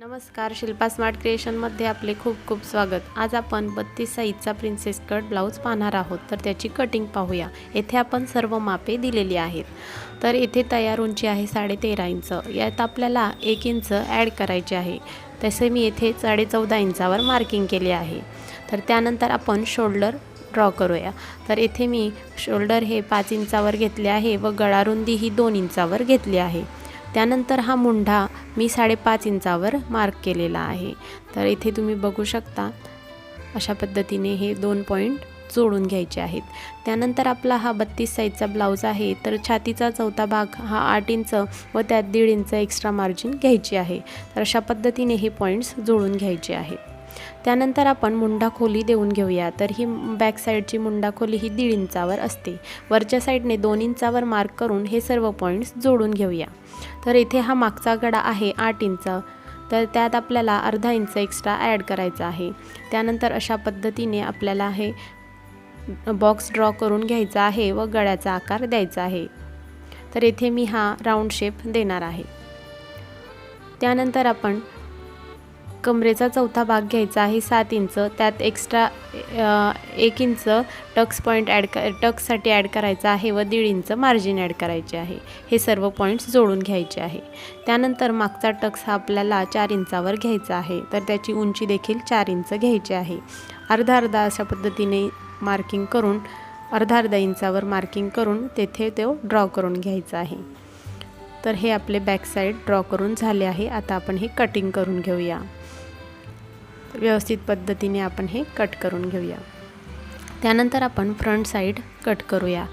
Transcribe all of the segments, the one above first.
नमस्कार शिल्पा स्मार्ट क्रिएशनमध्ये आपले खूप खूप स्वागत. आज आपण बत्तीस साईजचा प्रिन्सेस कट ब्लाऊज पाहणार आहोत. तर त्याची कटिंग पाहूया. येथे आपण सर्व मापे दिलेली आहेत. तर येथे तयार उंची आहे साडे तेरा इंच. यात आपल्याला एक इंच ॲड करायचे आहे. तसे मी येथे साडे चौदा इंचावर मार्किंग केले आहे. तर त्यानंतर आपण शोल्डर ड्रॉ करूया. तर येथे मी शोल्डर हे पाच इंचावर घेतले आहे व गळारुंदी ही दोन इंचावर घेतली आहे. त्यानंतर हा मुंढा मी साडेपाच इंचावर मार्क केलेला आहे. तर इथे तुम्ही बघू शकता अशा पद्धतीने हे दोन पॉईंट जोडून घ्यायचे आहेत. त्यानंतर आपला हा बत्तीस साईजचा ब्लाऊज आहे तर छातीचा चौथा भाग हा आठ इंच व त्यात दीड इंच एक्स्ट्रा मार्जिन घ्यायची आहे. तर अशा पद्धतीने हे पॉईंट्स जोडून घ्यायचे आहेत. त्यानंतर आपण मुंडा खोली देऊन घेऊया. तर ही बॅक साईडची मुंडा खोली ही दीड इंचावर असते. वरच्या साईडने दोन इंचावर मार्क करून हे सर्व पॉईंट्स जोडून घेऊया. तर इथे हा मागचा गडा आहे आठ इंच. तर त्यात आपल्याला अर्धा इंच एक्स्ट्रा ॲड करायचा आहे. त्यानंतर अशा पद्धतीने आपल्याला हे बॉक्स ड्रॉ करून घ्यायचा आहे व गळ्याचा आकार द्यायचा आहे. तर येथे मी हा राऊंड शेप देणार आहे. त्यानंतर आपण कमरेचा चौथा भाग घ्यायचा आहे सात इंच. त्यात एक्स्ट्रा एक इंच टक्स पॉईंट ॲड क टक्ससाठी ॲड करायचा आहे व दीड इंच मार्जिन ॲड करायचे आहे. हे सर्व पॉईंट्स जोडून घ्यायचे आहे. त्यानंतर मागचा टक्स हा आपल्याला चार इंचावर घ्यायचा आहे. तर त्याची उंची देखील चार इंच घ्यायची आहे. अर्धा अर्धा अशा पद्धतीने मार्किंग करून अर्धा अर्धा इंचावर मार्किंग करून तेथे तो ड्रॉ करून घ्यायचा आहे. तर हे आपले बॅक साईड ड्रॉ करून झाले आहे. आता आपण हे कटिंग करून घेऊया. व्यवस्थित पद्धतीने आपण हे कट करून घेऊया. त्यानंतर आपण फ्रंट साईड कट करूया.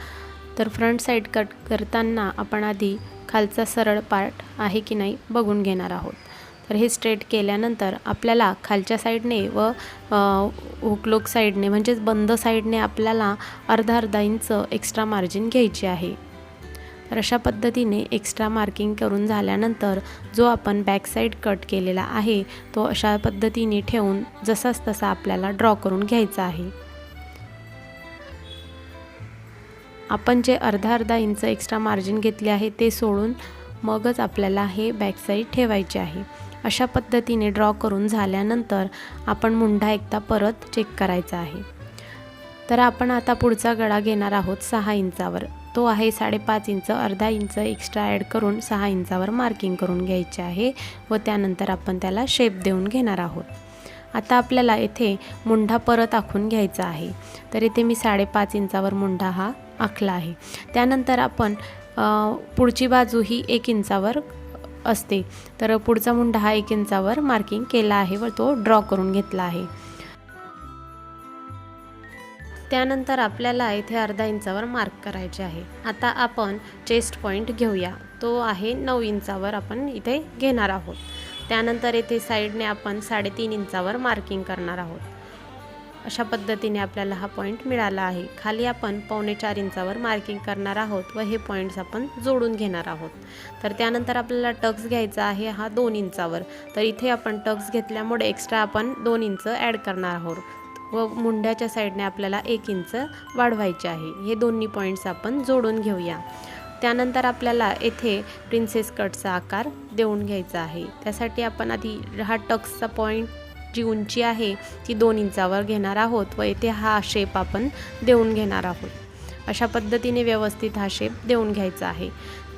तर फ्रंट साईड कट करताना आपण आधी खालचा सरळ पार्ट आहे की नाही बघून घेणार आहोत. तर हे स्ट्रेट केल्यानंतर आपल्याला खालच्या साईडने व हुकलोक साईडने म्हणजेच बंद साईडने आपल्याला अर्धा अर्धा इंच एक्स्ट्रा मार्जिन घ्यायची आहे. तर अशा पद्धतीने एक्स्ट्रा मार्किंग करून झाल्यानंतर जो आपण बॅकसाईड कट केलेला आहे तो अशा पद्धतीने ठेवून जसाच तसा आपल्याला ड्रॉ करून घ्यायचा आहे. आपण जे अर्धा अर्धा इंच एक्स्ट्रा मार्जिन घेतले आहे ते सोडून मगच आपल्याला हे बॅकसाईड ठेवायचे आहे. अशा पद्धतीने ड्रॉ करून झाल्यानंतर आपण मुंढा एकदा परत चेक करायचा आहे. तर आपण आता पुढचा गळा घेणार आहोत सहा इंचावर. तो आहे साडेपाच इंच अर्धा इंच एक्स्ट्रा ॲड करून सहा इंचावर मार्किंग करून घ्यायचे आहे व त्यानंतर आपण त्याला शेप देऊन घेणार आहोत. आता आपल्याला येथे मुंढा परत आखून घ्यायचा आहे. तर इथे मी साडेपाच इंचावर मुंढा हा आखला आहे. त्यानंतर आपण पुढची बाजू ही एक इंचावर असते. तर पुढचा मुंडा हा एक इंचावर मार्किंग केला आहे व तो ड्रॉ करून घेतला आहे. त्यानंतर आपल्याला इथे अर्धा इंचावर मार्क करायचे आहे. आता आपण चेस्ट पॉईंट घेऊया. तो आहे नऊ इंचावर आपण इथे घेणार आहोत. त्यानंतर येथे साईडने आपण साडेतीन इंचावर मार्किंग करणार आहोत. अशा पद्धतीने आपल्याला हा पॉईंट मिळाला आहे. खाली आपण पावणे चार इंचावर मार्किंग करणार आहोत व हे पॉईंट्स आपण जोडून घेणार आहोत. तर त्यानंतर आपल्याला टक्स घ्यायचा आहे हा दोन इंचावर. तर इथे आपण टक्स घेतल्यामुळे एक्स्ट्रा आपण दोन इंच ॲड करणार आहोत. व मुंड्याच्या साईडने आपल्याला एक इंच वाढवायचे आहे. हे दोन्ही पॉईंट्स आपण जोडून घेऊया. त्यानंतर आपल्याला येथे प्रिन्सेस कटचा आकार देऊन घ्यायचा आहे. त्यासाठी आपण आधी हा टक्सचा पॉईंट जी उंची आहे ती दोन इंचावर घेणार आहोत व येथे हा शेप आपण देऊन घेणार आहोत. अशा पद्धतीने व्यवस्थित हा शेप देऊन घ्यायचा आहे.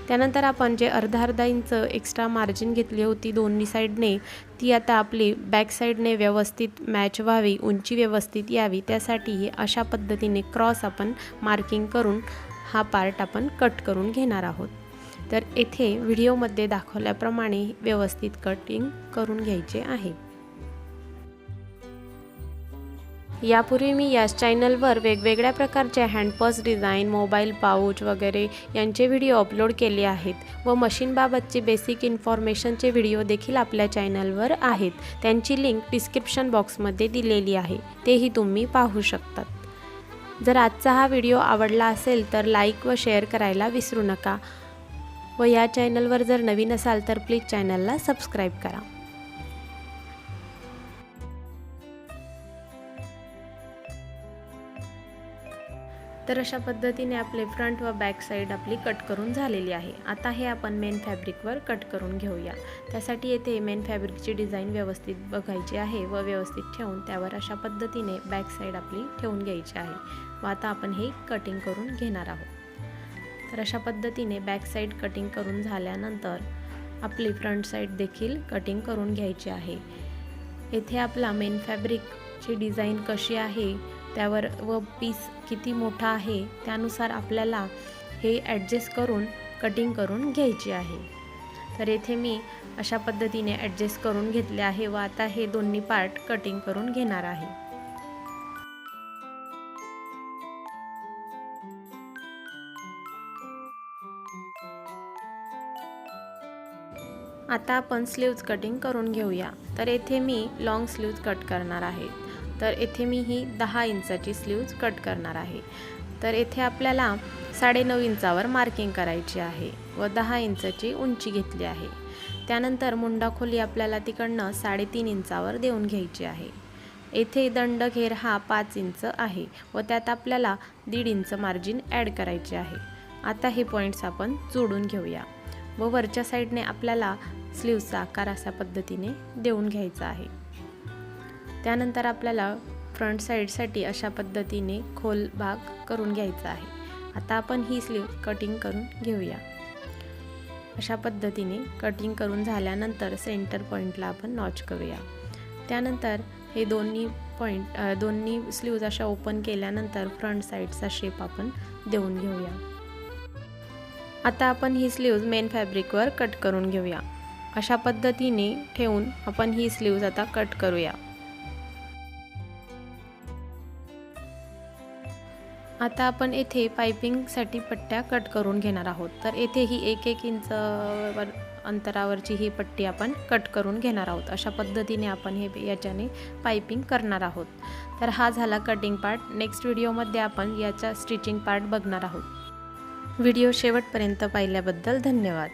त्यानंतर आपण जे अर्धा अर्धा इंच एक्स्ट्रा मार्जिन घेतली होती दोन्ही साईडने ती आता आपली बॅक साईडने व्यवस्थित मॅच व्हावी उंची व्यवस्थित यावी. त्यासाठी अशा पद्धतीने क्रॉस आपण मार्किंग करून हा पार्ट आपण कट करून घेणार आहोत. तर येथे व्हिडिओमध्ये दाखवल्याप्रमाणे व्यवस्थित कटिंग करून घ्यायचे आहे. यापूर्वी मी याच चॅनलवर वेगवेगळ्या प्रकारचे हँडपर्स डिझाईन मोबाईल पाऊच वगैरे यांचे व्हिडिओ अपलोड केले आहेत व मशीनबाबतचे बेसिक इन्फॉर्मेशनचे व्हिडिओ देखील आपल्या चॅनलवर आहेत. त्यांची लिंक डिस्क्रिप्शन बॉक्समध्ये दिलेली आहे. तेही तुम्ही पाहू शकतात. जर आजचा हा व्हिडिओ आवडला असेल तर लाईक व शेअर करायला विसरू नका व या चॅनलवर जर नवीन असाल तर प्लीज चॅनलला सबस्क्राईब करा. तर अशा पद्धतीने आपले फ्रंट व बॅक साईड आपली कट करून झालेली आहे. आता हे आपण मेन फॅब्रिकवर कट करून घेऊया. त्यासाठी येथे मेन फॅब्रिकची डिझाईन व्यवस्थित बघायची आहे व व्यवस्थित ठेवून त्यावर अशा पद्धतीने बॅक साईड आपली ठेवून घ्यायची आहे. व आता आपण हे कटिंग करून घेणार आहोत. तर अशा पद्धतीने बॅक साईड कटिंग करून झाल्यानंतर आपली फ्रंट साईड देखील कटिंग करून घ्यायची आहे. येथे आपला मेन फॅब्रिकची डिझाईन कशी आहे? त्यावर व पीस किती मोठा आहे त्यानुसार आपल्याला हे ॲडजस्ट करून कटिंग करून घ्यायची आहे. तर येथे मी अशा पद्धतीने ॲडजस्ट करून घेतले आहे व आता हे दोन्ही पार्ट कटिंग करून घेणार आहे. आता आपण स्लीव्ज कटिंग करून घेऊया. तर येथे मी लॉंग स्लीव्ज कट करणार आहे. तर येथे मी ही दहा इंचाची स्लीव्ज कट करणार आहे. तर येथे आपल्याला साडेनऊ इंचावर मार्किंग करायची आहे व दहा इंचाची उंची घेतली आहे. त्यानंतर मुंडा खोली आपल्याला तिकडनं साडेतीन इंचावर देऊन घ्यायची आहे. येथे दंडघेर हा पाच इंच आहे व त्यात आपल्याला दीड इंच मार्जिन ॲड करायचे आहे. आता हे पॉईंट्स आपण जोडून घेऊया व वरच्या साईडने आपल्याला स्लीवचा आकार अशा पद्धतीने देऊन घ्यायचा आहे. त्यानंतर आपल्याला फ्रंट साईडसाठी अशा पद्धतीने खोल भाग करून घ्यायचा आहे. आता आपण ही स्लीव कटिंग करून घेऊया. अशा पद्धतीने कटिंग करून झाल्यानंतर सेंटर पॉईंटला आपण नॉच करूया. त्यानंतर हे दोन्ही पॉईंट दोन्ही स्लीव्ज अशा ओपन केल्यानंतर फ्रंट साईडचा शेप आपण देऊन घेऊया. आता आपण ही स्लीव्ज मेन फॅब्रिकवर कट करून घेऊया. अशा पद्धतीने ठेवून आपण ही स्लीव्ज आता कट करूया. आता आपण येथे पायपिंगसाठी पट्ट्या कट करून घेणार आहोत. तर येथे ही एक एक इंच वर अंतरावरची ही पट्टी आपण कट करून घेणार आहोत. अशा पद्धतीने आपण हे याच्याने पायपिंग करणार आहोत. तर हा झाला कटिंग पार्ट नेक्स्ट व्हिडिओमध्ये आपण याचा स्टिचिंग पार्ट बघणार आहोत. व्हिडिओ शेवटपर्यंत पाहिल्याबद्दल धन्यवाद.